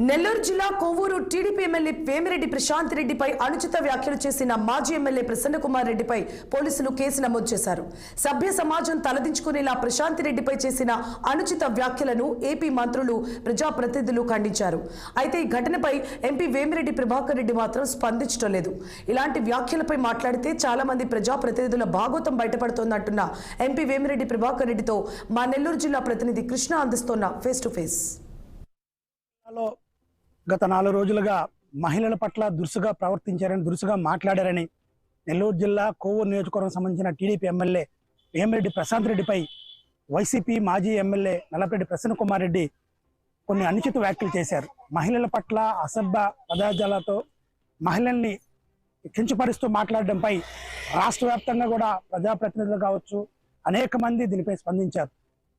నెల్లూరు జిల్లా Kovvur TDP MLA Vemireddy Prashanth రెడ్డిపై అనుచిత వ్యాఖ్యలు చేసిన మాజీ ఎమ్మెల్యే ప్రసన్నకుమార్ రెడ్డిపై పోలీసులు కేసు నమోదు చేశారు. సభ్య సమాజం తలదించుకునేలా ప్రశాంత్ రెడ్డిపై చేసిన అనుచిత వ్యాఖ్యలను ఏపీ మంత్రులు ప్రజాప్రతినిధులు ఖండించారు. అయితే ఈ ఘటనపై ఎంపీ వేమిరెడ్డి ప్రభాకర్ రెడ్డి మాత్రం స్పందించడం లేదు. ఇలాంటి వ్యాఖ్యలపై మాట్లాడితే చాలా మంది ప్రజాప్రతినిధుల భాగోతం బయటపడుతోందంటున్న ఎంపీ వేమిరెడ్డి ప్రభాకర్ రెడ్డితో మా నెల్లూరు జిల్లా ప్రతినిధి కృష్ణ అందిస్తోన్న ఫేస్ టు ఫేస్. జిల్లాలో గత నాలుగు రోజులుగా మహిళల పట్ల దురుసుగా ప్రవర్తించారని దురుసుగా మాట్లాడారని నెల్లూరు జిల్లా కోవూరు నియోజకవర్గం సంబంధించిన టీడీపీ ఎమ్మెల్యే వేమిరెడ్డి ప్రశాంత్ రెడ్డిపై వైసీపీ మాజీ ఎమ్మెల్యే నల్లపరెడ్డి ప్రసన్న కుమార్ రెడ్డి కొన్ని అనుచిత వ్యాఖ్యలు చేశారు. మహిళల పట్ల అసభ్య పదార్థాలతో మహిళల్ని కించపరుస్తూ మాట్లాడడంపై రాష్ట్ర వ్యాప్తంగా కూడా ప్రజాప్రతినిధులు కావచ్చు అనేక మంది దీనిపై స్పందించారు.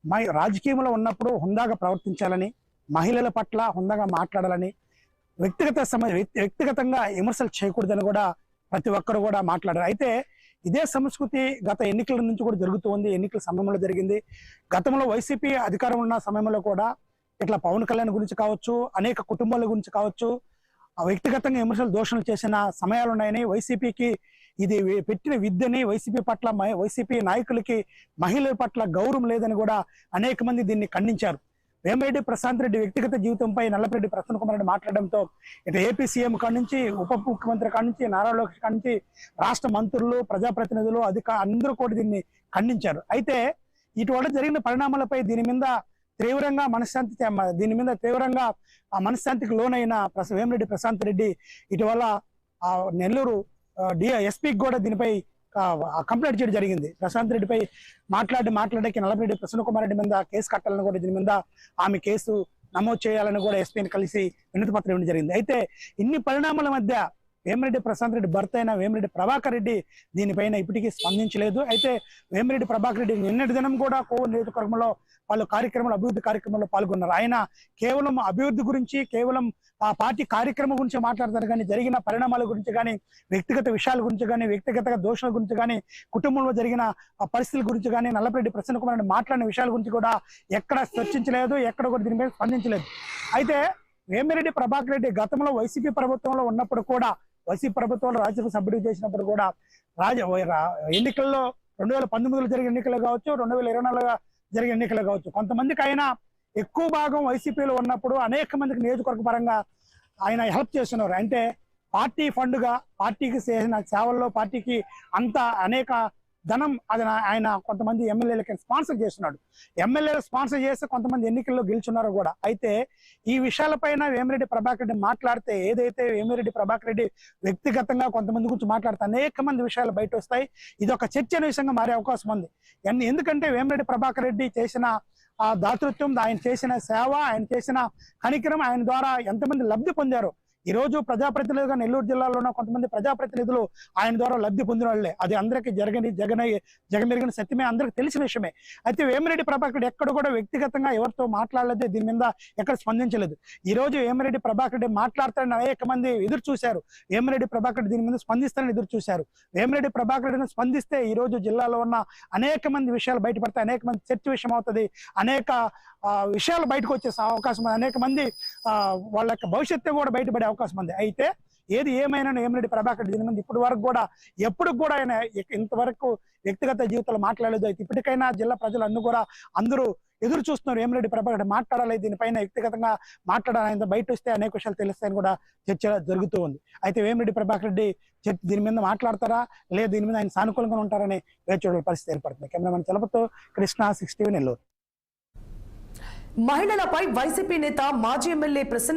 మై రాజకీయంలో ఉన్నప్పుడు హుందాగా ప్రవర్తించాలని మహిళల పట్ల హుందగా మాట్లాడాలని వ్యక్తిగత సమ వ్యక్తిగతంగా విమర్శలు చేయకూడదని కూడా ప్రతి ఒక్కరు కూడా మాట్లాడారు. అయితే ఇదే సంస్కృతి గత ఎన్నికల నుంచి కూడా జరుగుతూ ఉంది. ఎన్నికల సమయంలో జరిగింది. గతంలో వైసీపీ అధికారం ఉన్న సమయంలో కూడా ఇట్లా పవన్ కళ్యాణ్ గురించి కావచ్చు అనేక కుటుంబాల గురించి కావచ్చు ఆ వ్యక్తిగతంగా విమర్శలు దోషణలు చేసిన సమయాలు ఉన్నాయని వైసీపీకి ఇది పెట్టిన విద్యని వైసీపీ పట్ల వైసీపీ నాయకులకి మహిళల పట్ల గౌరవం లేదని కూడా అనేక మంది దీన్ని ఖండించారు. వేమిరెడ్డి ప్రశాంత్ రెడ్డి వ్యక్తిగత జీవితంపై నల్లపరెడ్డి ప్రసన్న కుమార్ రెడ్డి మాట్లాడడంతో ఇటు ఏపీ సీఎం కాడి నుంచి ఉప ముఖ్యమంత్రి కాడి నుంచి నారా లోకేష్ కాడి నుంచి రాష్ట్ర మంత్రులు ప్రజాప్రతినిధులు అధిక అందరూ కూడా దీన్ని ఖండించారు. అయితే ఇటువంటి జరిగిన పరిణామాలపై దీని మీద తీవ్రంగా మనశ్శాంతి దీని మీద తీవ్రంగా ఆ మనశ్శాంతికి లోనైన ప్రస వేమిరెడ్డి ప్రశాంత్ రెడ్డి ఇటీవల నెల్లూరు డి ఎస్పీకి కూడా దీనిపై కంప్లైంట్ చేయడం జరిగింది. ప్రశాంత్ రెడ్డిపై మాట్లాడి మాట్లాడకి నల్లరెడ్డి ప్రసన్న కుమార్ రెడ్డి మీద కేసు కట్టాలని కూడా దీని మీద ఆమె కేసు నమోదు చేయాలని కూడా ఎస్పీని కలిసి వినతి పత్రం ఇవ్వడం జరిగింది. అయితే ఇన్ని పరిణామాల మధ్య వేమిరెడ్డి ప్రశాంత్ రెడ్డి భర్త అయిన వేమిరెడ్డి ప్రభాకర్ రెడ్డి దీనిపైన ఇప్పటికీ స్పందించలేదు. అయితే వేమిరెడ్డి ప్రభాకర్ రెడ్డి నిన్నటి దినం కూడా కోవూరు నియోజకవర్గంలో వాళ్ళు కార్యక్రమాలు అభివృద్ధి కార్యక్రమంలో పాల్గొన్నారు. ఆయన కేవలం అభివృద్ధి గురించి కేవలం ఆ పార్టీ కార్యక్రమం గురించి మాట్లాడతారు కానీ జరిగిన పరిణామాల గురించి కానీ వ్యక్తిగత విషయాల గురించి కానీ వ్యక్తిగత దోషాల గురించి కానీ కుటుంబంలో జరిగిన పరిస్థితుల గురించి కానీ నల్లపరెడ్డి ప్రసన్న కుమార్ మాట్లాడిన విషయాల గురించి కూడా ఎక్కడ చర్చించలేదు ఎక్కడ కూడా దీనిపై స్పందించలేదు. అయితే వేమిరెడ్డి ప్రభాకర్ రెడ్డి గతంలో వైసీపీ ప్రభుత్వంలో ఉన్నప్పుడు కూడా వైసీపీ ప్రభుత్వం రాజ్యసభ సభ్యుడు చేసినప్పుడు కూడా రాజ ఎన్నికల్లో రెండు వేల పంతొమ్మిదిలో జరిగిన ఎన్నికలు కావచ్చు రెండు వేల ఇరవై నాలుగులో జరిగిన ఎన్నికలు కావచ్చు. కొంతమందికి ఆయన ఎక్కువ భాగం వైసీపీలో ఉన్నప్పుడు అనేక మందికి నియోజకవర్గ పరంగా ఆయన హెల్ప్ చేస్తున్నారు. అంటే పార్టీ ఫండ్గా పార్టీకి చేసిన సేవల్లో పార్టీకి అంత అనేక ధనం అది ఆయన కొంతమంది ఎమ్మెల్యేలకి స్పాన్సర్ చేస్తున్నాడు. ఎమ్మెల్యేలు స్పాన్సర్ చేసి కొంతమంది ఎన్నికల్లో గెలుచున్నారు కూడా. అయితే ఈ విషయాలపైన వేమిరెడ్డి ప్రభాకర్ రెడ్డి మాట్లాడితే ఏదైతే వేమిరెడ్డి ప్రభాకర్ రెడ్డి వ్యక్తిగతంగా కొంతమంది గురించి మాట్లాడితే అనేక మంది విషయాలు బయట వస్తాయి ఇది ఒక చర్చన విషయంగా మారే అవకాశం ఉంది. ఎన్- ఎందుకంటే వేమిరెడ్డి ప్రభాకర్ రెడ్డి చేసిన ఆ దాతృత్వం ఆయన చేసిన సేవ ఆయన చేసిన కనికరం ఆయన ద్వారా ఎంతమంది లబ్ధి పొందారు ఈ రోజు ప్రజాప్రతినిధులుగా నెల్లూరు జిల్లాలో ఉన్న కొంతమంది ప్రజాప్రతినిధులు ఆయన ద్వారా లబ్ధి పొందిన వాళ్ళే. అది అందరికీ జరగని జగన జగమెరిగిన సత్యమే. అందరికి తెలిసిన విషయమే. అయితే వేమిరెడ్డి ప్రభాకర్ ఎక్కడ కూడా వ్యక్తిగతంగా ఎవరితో మాట్లాడలేదు దీని మీద ఎక్కడ స్పందించలేదు. ఈ రోజు వేమిరెడ్డి ప్రభాకర్ రెడ్డి మాట్లాడతారని అనేక మంది ఎదురు చూశారు. వేమిరెడ్డి ప్రభాకర్ దీని మీద స్పందిస్తారని ఎదురు చూశారు. వేమిరెడ్డి ప్రభాకర్ రెడ్డిని స్పందిస్తే ఈ రోజు జిల్లాలో ఉన్న అనేక మంది విషయాలు బయటపడతాయి. అనేక మంది చర్చ విషయం అవుతుంది. అనేక ఆ, విషయాలు బయటకు వచ్చే అవకాశం అనేక మంది ఆ, వాళ్ళ యొక్క భవిష్యత్తు కూడా బయటపడే అవకాశం ఉంది. అయితే ఏది ఏమైనా ఏమిరెడ్డి ప్రభాకర్ రెడ్డి దీని మీద ఇప్పటి వరకు కూడా ఎప్పుడు కూడా ఆయన ఇంతవరకు వ్యక్తిగత జీవితంలో మాట్లాడలేదు. అయితే ఇప్పటికైనా జిల్లా ప్రజలు అన్ని కూడా అందరూ ఎదురు చూస్తున్నారు ఏమిరెడ్డి ప్రభాకర్ రెడ్డి మాట్లాడాలి దీనిపైన వ్యక్తిగతంగా మాట్లాడాలి ఆయన బయట వస్తే అనేక విషయాలు తెలుస్తాయని కూడా చర్చ జరుగుతూ ఉంది. అయితే వేమిరెడ్డి ప్రభాకర్ రెడ్డి చర్చ దీని మీద మాట్లాడతారా? లేదా దీని మీద ఆయన సానుకూలంగా ఉంటారని వేచి చూడాలి పరిస్థితి ఏర్పడుతుంది. కెమెరామెన్ చలపతో కృష్ణ సిక్స్టీ నెల్లూరు. మహిళలపై వైసీపీ నేత మాజీ ఎమ్మెల్యే ప్రసన్న